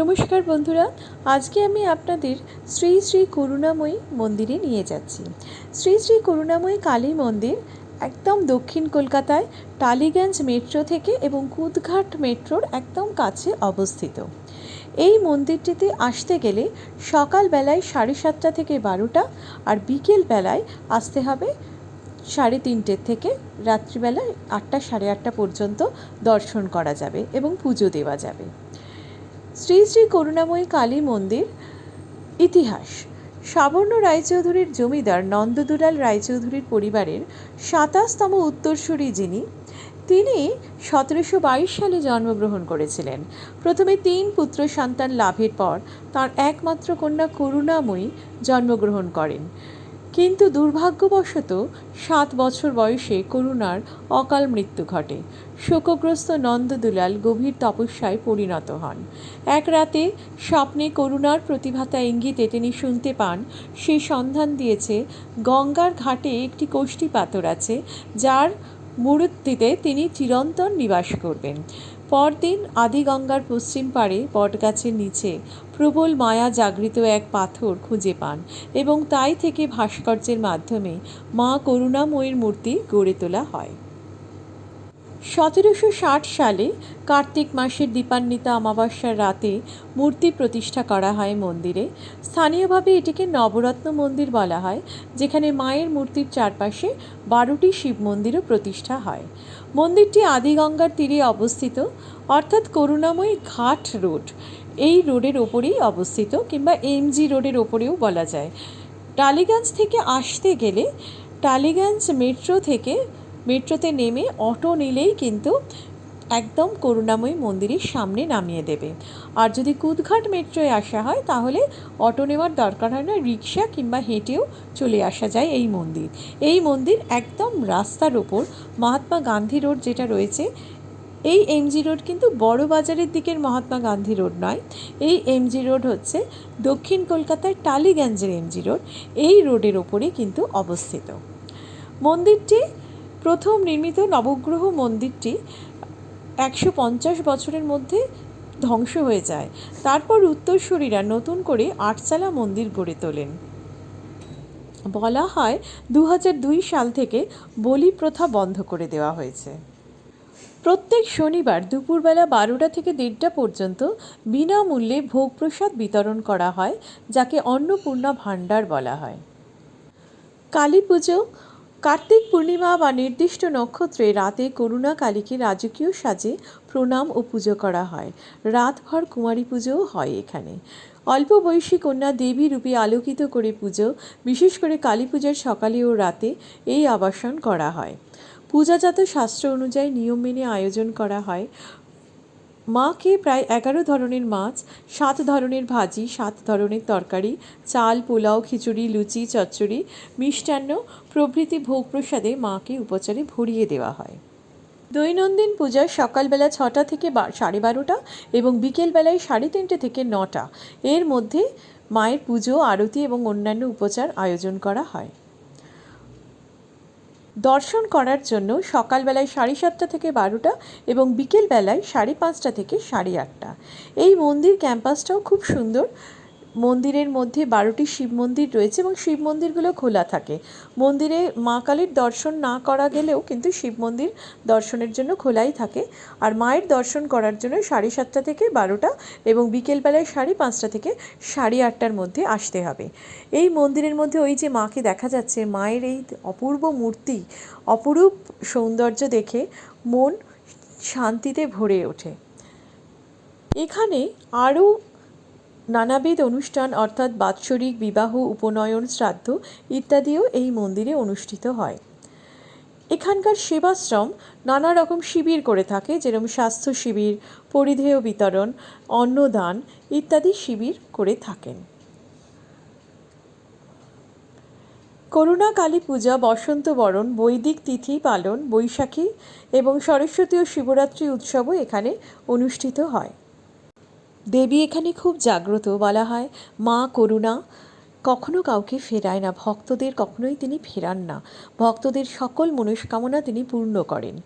নমস্কার বন্ধুরা, আজকে আমি আপনাদের শ্রী শ্রী করুণাময়ী মন্দিরে নিয়ে যাচ্ছি। শ্রী শ্রী করুণাময়ী কালী মন্দির একদম দক্ষিণ কলকাতায় টালিগঞ্জ মেট্রো থেকে এবং কুদঘাট মেট্রোর একদম কাছে অবস্থিত। এই মন্দিরটিতে আসতে গেলে সকালবেলায় সাড়ে সাতটা থেকে বারোটা আর বিকেল বেলায় আসতে হবে সাড়ে তিনটের থেকে রাত্রিবেলায় আটটা সাড়ে আটটা পর্যন্ত দর্শন করা যাবে এবং পুজো দেওয়া যাবে। শ্রী শ্রী করুণাময়ী কালী মন্দির ইতিহাস। সাবর্ণ রায়চৌধুরীর জমিদার নন্দদুলাল রায়চৌধুরীর পরিবারের সাতাশতম উত্তরসূরি যিনি, তিনি সতেরোশো বাইশ সালে জন্মগ্রহণ করেছিলেন। প্রথমে তিন পুত্র সন্তান লাভের পর তার একমাত্র কন্যা করুণাময়ী জন্মগ্রহণ করেন। কিন্তু দুর্ভাগ্যবশত সাত বছর বয়সে করুণার অকাল মৃত্যু ঘটে। শোকগ্রস্ত নন্দদুলাল গভীর তপস্যায় পরিণত হন। এক রাতে স্বপ্নে করুণার প্রতিভাতা ইঙ্গিতে তিনি শুনতে পান সে সন্ধান দিয়েছে, গঙ্গার ঘাটে একটি কোষ্ঠী পাথর আছে, যার মূর্তিতে তিনি চিরন্তন নিবাস করবেন। পরদিন আদিগঙ্গার পশ্চিম পাড়ে বটগাছের নিচে প্রবল মায়া জাগৃত এক পাথর খুঁজে পান এবং তাই থেকে ভাস্কর্যের মাধ্যমে মা করুণাময়ীর মূর্তি গড়ে তোলা হয়। সতেরোশো ষাট সালে কার্তিক মাসের দীপান্বিতা অমাবস্যার রাতে মূর্তি প্রতিষ্ঠা করা হয় মন্দিরে। স্থানীয়ভাবে এটিকে নবরত্ন মন্দির বলা হয়, যেখানে মায়ের মূর্তির চারপাশে বারোটি শিব মন্দিরও প্রতিষ্ঠা হয়। মন্দিরটি আদিগঙ্গার তীরে অবস্থিত, অর্থাৎ করুণাময়ী ঘাট রোড। এই রোডের ওপরেই অবস্থিত কিংবা এমজি রোডের ওপরেও বলা যায়। টালিগঞ্জ থেকে আসতে গেলে টালিগঞ্জ মেট্রো থেকে মেট্রোতে নেমে অটো নিলেই কিন্তু একদম করুণাময়ী মন্দিরের সামনে নামিয়ে দেবে। আর যদি কুদঘাট মেট্রোয় আসা হয়, তাহলে অটো নেওয়ার দরকার হয় না রিক্সা কিংবা হেঁটেও চলে আসা যায় এই মন্দির। এই মন্দির একদম রাস্তার ওপর, মহাত্মা গান্ধী রোড যেটা রয়েছে, এই এমজি রোড কিন্তু বড় বাজারের দিকের মহাত্মা গান্ধী রোড নয়। এই এমজি রোড হচ্ছে দক্ষিণ কলকাতার টালিগঞ্জের এমজি রোড, এই রোডের ওপরে কিন্তু অবস্থিত। মন্দিরটি প্রথম নির্মিত নবগ্রহ মন্দিরটি একশো পঞ্চাশ বছরের মধ্যে ধ্বংস হয়ে যায়। তারপর উত্তরসূরিরা নতুন করে আটচালা মন্দির গড়ে তোলেন। বলা হয় দু সাল থেকে বলি প্রথা বন্ধ করে দেওয়া হয়েছে। প্রত্যেক শনিবার দুপুরবেলা বারোটা থেকে দেড়টা পর্যন্ত বিনামূল্যে ভোগ প্রসাদ বিতরণ করা হয়, যাকে অন্নপূর্ণা ভাণ্ডার বলা হয়। কালী পুজো কার্তিক পূর্ণিমা বা নির্দিষ্ট নক্ষত্রে রাতে করুণা কালীকে রাজকীয় সাজে প্রণাম ও পুজো করা হয়। রাতভর কুমারী পুজোও হয় এখানে। অল্প বয়সী কন্যা দেবী রূপে আলোকিত করে পুজো, বিশেষ করে কালী পূজার সকালে ও রাতে এই আবাসন করা হয়। পূজাজাত শাস্ত্র অনুযায়ী নিয়ম মেনে আয়োজন করা হয়। মাকে প্রায় এগারো ধরনের মাছ, সাত ধরনের ভাজি, সাত ধরনের তরকারি, চাল, পোলাও, খিচুড়ি, লুচি, চচ্চড়ি মিষ্টান্ন প্রভৃতি ভোগ প্রসাদে মাকে উপচারে ভরিয়ে দেওয়া হয়। দৈনন্দিন পূজা সকালবেলা ছটা থেকে সাড়ে বারোটা এবং বিকেলবেলায় সাড়ে তিনটে থেকে নটা। এর মধ্যে মায়ের পুজো, আরতি এবং অন্যান্য উপচার আয়োজন করা হয়। দর্শন করার জন্য সকালবেলায় সাড়ে সাতটা থেকে বারোটা এবং বিকেলবেলায় সাড়ে পাঁচটা থেকে সাড়ে আটটা। এই মন্দির ক্যাম্পাসটাও খুব সুন্দর। মন্দিরের মধ্যে বারোটি শিব মন্দির রয়েছে এবং শিব মন্দিরগুলো খোলা থাকে। মন্দিরে মা কালীর দর্শন না করা গেলেও কিন্তু শিব মন্দির দর্শনের জন্য খোলাই থাকে। আর মায়ের দর্শন করার জন্য সাড়ে সাতটা থেকে বারোটা এবং বিকেলবেলায় সাড়ে পাঁচটা থেকে সাড়ে আটটার মধ্যে আসতে হবে। এই মন্দিরের মধ্যে ওই যে মাকে দেখা যাচ্ছে, মায়ের এই অপূর্ব মূর্তি, অপরূপ সৌন্দর্য দেখে মন শান্তিতে ভরে ওঠে। এখানে আরও নানাবিধ অনুষ্ঠান অর্থাৎ বাৎসরিক বিবাহ, উপনয়ন, শ্রাদ্ধ ইত্যাদিও এই মন্দিরে অনুষ্ঠিত হয়। এখানকার সেবাশ্রম নানা রকম শিবির করে থাকে, যেরকম স্বাস্থ্য শিবির, পরিধেয় বিতরণ, অন্নদান ইত্যাদি শিবির করে থাকেন। করুণা কালী পূজা, বসন্ত বরণ, বৈদিক তিথি পালন, বৈশাখী এবং সরস্বতী ও শিবরাত্রি উৎসবও এখানে অনুষ্ঠিত হয়। দেবী এখানে খুব জাগ্রত বলা হয়। মা করুণা, কখনো কাউকে ফেরায় না, ভক্তদের কখনোই তিনি ফেরান না। ভক্তদের সকল মনস্কামনা তিনি পূর্ণ করেন।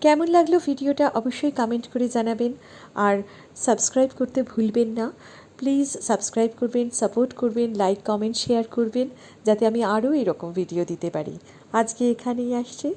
কেমন লাগল ভিডিওটা অবশ্যই কমেন্ট করে জানাবেন। আর সাবস্ক্রাইব করতে ভুলবেন না। প্লিজ সাবস্ক্রাইব করবেন সাপোর্ট করবেন লাইক কমেন্ট শেয়ার করবেন, যাতে আমি আরও এরকম ভিডিও দিতে পারি। আজকে এখানেই আসছে।